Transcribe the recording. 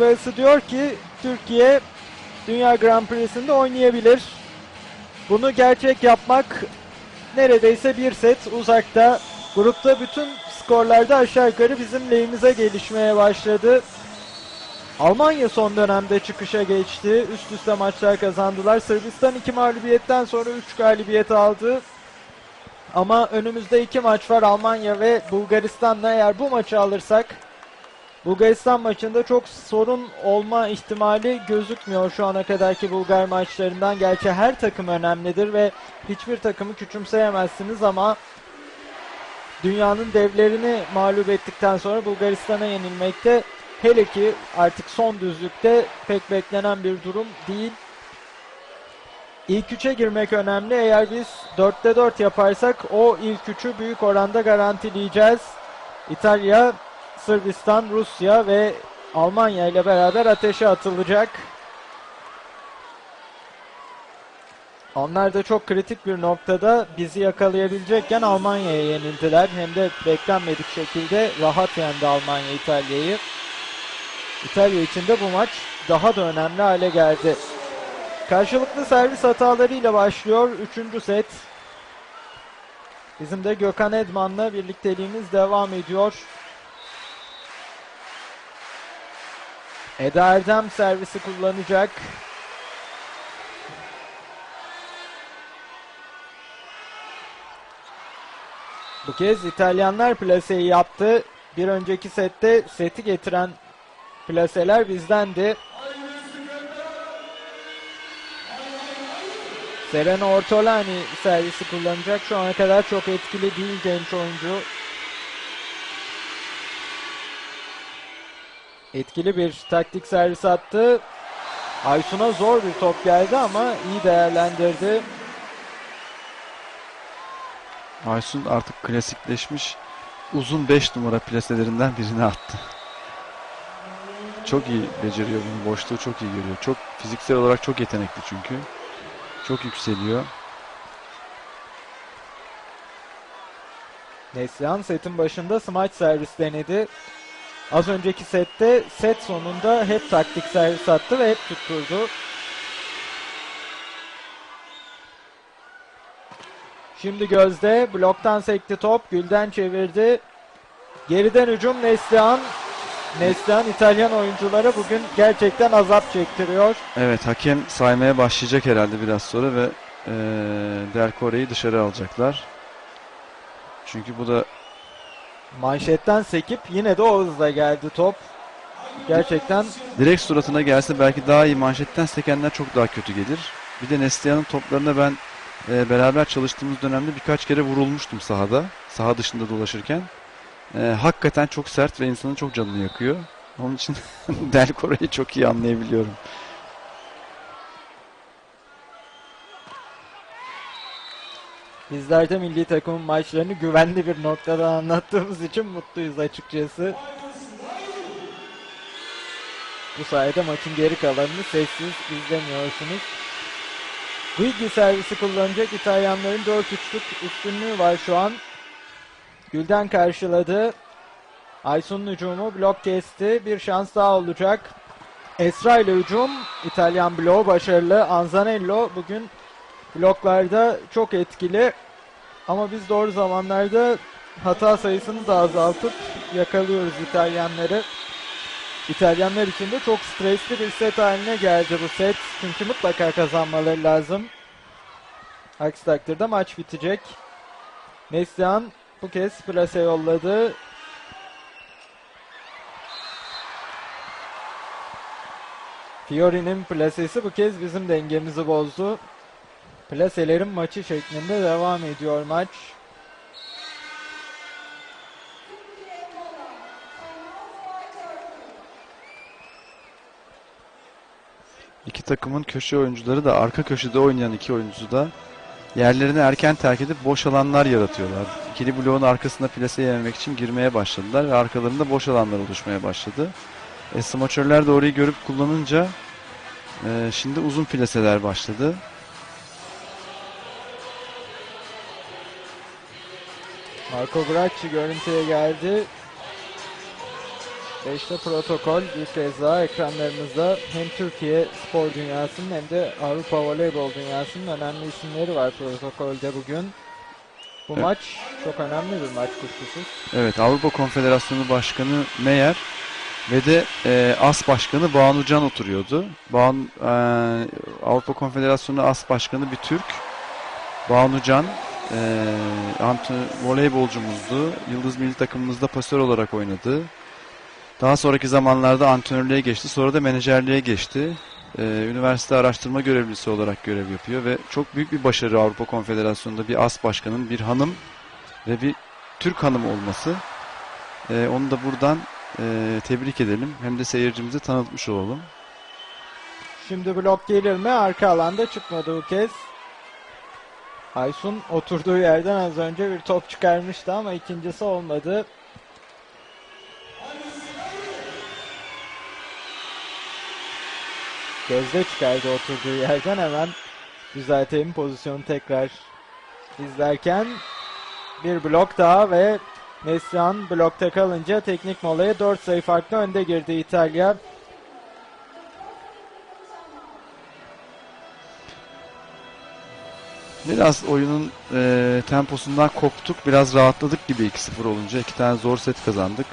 Babası diyor ki Türkiye Dünya Grand Prix'sinde oynayabilir. Bunu gerçek yapmak neredeyse bir set uzakta. Grupta bütün skorlarda aşağı yukarı bizim lehimize gelişmeye başladı. Almanya son dönemde çıkışa geçti. Üst üste maçlar kazandılar. Sırbistan iki mağlubiyetten sonra 3 galibiyet aldı. Ama önümüzde iki maç var Almanya ve Bulgaristan'la. Eğer bu maçı alırsak Bulgaristan maçında çok sorun olma ihtimali gözükmüyor şu ana kadarki Bulgar maçlarından. Gerçi her takım önemlidir ve hiçbir takımı küçümseyemezsiniz ama dünyanın devlerini mağlup ettikten sonra Bulgaristan'a yenilmekte hele ki artık son düzlükte pek beklenen bir durum değil. İlk üçe girmek önemli. Eğer biz 4'te 4 yaparsak o ilk üçü büyük oranda garantileyeceğiz. İtalya, Sırbistan, Rusya ve Almanya ile beraber ateşe atılacak. Onlar da çok kritik bir noktada bizi yakalayabilecekken Almanya'ya yenildiler. Hem de beklenmedik şekilde rahat yendi Almanya İtalya'yı. İtalya için de bu maç daha da önemli hale geldi. Karşılıklı servis hatalarıyla başlıyor 3. set. Bizim de Gökhan Edman'la birlikteliğimiz devam ediyor. Eda Erdem servisi kullanacak. Bu kez İtalyanlar plaseyi yaptı. Bir önceki sette seti getiren plaseler bizdendi. Serena Ortolani servisi kullanacak. Şu ana kadar çok etkili değil genç oyuncu. Etkili bir taktik servis attı. Aysun'a zor bir top geldi ama iyi değerlendirdi. Aysun artık klasikleşmiş uzun 5 numara plaselerinden birini attı. Çok iyi beceriyor bunu. Boşluğu çok iyi görüyor. Çok fiziksel olarak çok yetenekli çünkü. Çok yükseliyor. Neslihan setin başında smaç servis denedi. Az önceki sette set sonunda hep taktik servis attı ve hep tutturdu. Şimdi Gözde bloktan sekti top. Gülden çevirdi. Geriden hücum Neslihan. Neslihan İtalyan oyunculara bugün gerçekten azap çektiriyor. Evet hakem saymaya başlayacak herhalde biraz sonra ve eee Del Core'yi dışarı alacaklar. Çünkü bu da Manşetten sekip yine de o hızla geldi top. Gerçekten direkt suratına gelse belki daha iyi manşetten sekenler çok daha kötü gelir. Bir de Neslihan'ın toplarına ben e, beraber çalıştığımız dönemde birkaç kere vurulmuştum sahada. Saha dışında dolaşırken. E, hakikaten çok sert ve insanın çok canını yakıyor. Onun için Del Core'yi çok iyi anlayabiliyorum. Bizler de milli takımın maçlarını güvenli bir noktadan anlattığımız için mutluyuz açıkçası. Bu sayede maçın geri kalanını sessiz izlemiyorsunuz. Guigui servisi kullanacak İtalyanların 4-3'lük üstünlüğü var şu an. Gülden karşıladı. Aysun'un hücumu blok kesti. Bir şans daha olacak. Esra ile hücum. İtalyan bloğu başarılı. Anzanello bugün bloklarda çok etkili. Ama biz doğru zamanlarda hata sayısını da azaltıp yakalıyoruz İtalyanları. İtalyanlar için de çok stresli bir set haline geldi bu set. Çünkü mutlaka kazanmaları lazım. Aksi takdirde maç bitecek. Neslihan bu kez plase yolladı. Fiori'nin plasesi bu kez bizim dengemizi bozdu. Plaselerin maçı şeklinde devam ediyor maç. İki takımın köşe oyuncuları da arka köşede oynayan iki oyuncu da yerlerini erken terk edip boş alanlar yaratıyorlar. İkili bloğun arkasına plase yememek için girmeye başladılar ve arkalarında boş alanlar oluşmaya başladı. E, smaçörler de orayı görüp kullanınca e, şimdi uzun plaseler başladı. Marco Bracci görüntüye geldi. Ve işte protokol bir kez daha ekranlarımızda hem Türkiye spor dünyasının hem de Avrupa voleybol dünyasının önemli isimleri var protokolde bugün. Bu Evet. maç çok önemli bir maç kuşkusuz. Evet Avrupa Konfederasyonu Başkanı Meyer ve de e, AS Başkanı Banu Can oturuyordu. Banu, e, Avrupa Konfederasyonu AS Başkanı bir Türk. Banu Can e, antrenör, voleybolcumuzdu. Yıldız milli takımımızda pasör olarak oynadı. Daha sonraki zamanlarda antrenörlüğe geçti. Sonra da menajerliğe geçti. E, üniversite araştırma görevlisi olarak görev yapıyor ve çok büyük bir başarı Avrupa Konfederasyonu'nda bir AS Başkanı'nın bir hanım ve bir Türk hanım olması. Ee, onu da buradan e, tebrik edelim. Hem de seyircimize tanıtmış olalım. Şimdi blok gelir mi? Arka alanda çıkmadı bu kez. Aysun oturduğu yerden az önce bir top çıkarmıştı ama ikincisi olmadı. Gözde çıkardı oturduğu yerden hemen düzeltelim pozisyonu tekrar izlerken bir blok daha ve Neslihan blokta kalınca teknik molaya 4 sayı farklı önde girdi İtalya. Biraz oyunun e, temposundan koptuk. Biraz rahatladık gibi 2-0 olunca. iki tane zor set kazandık.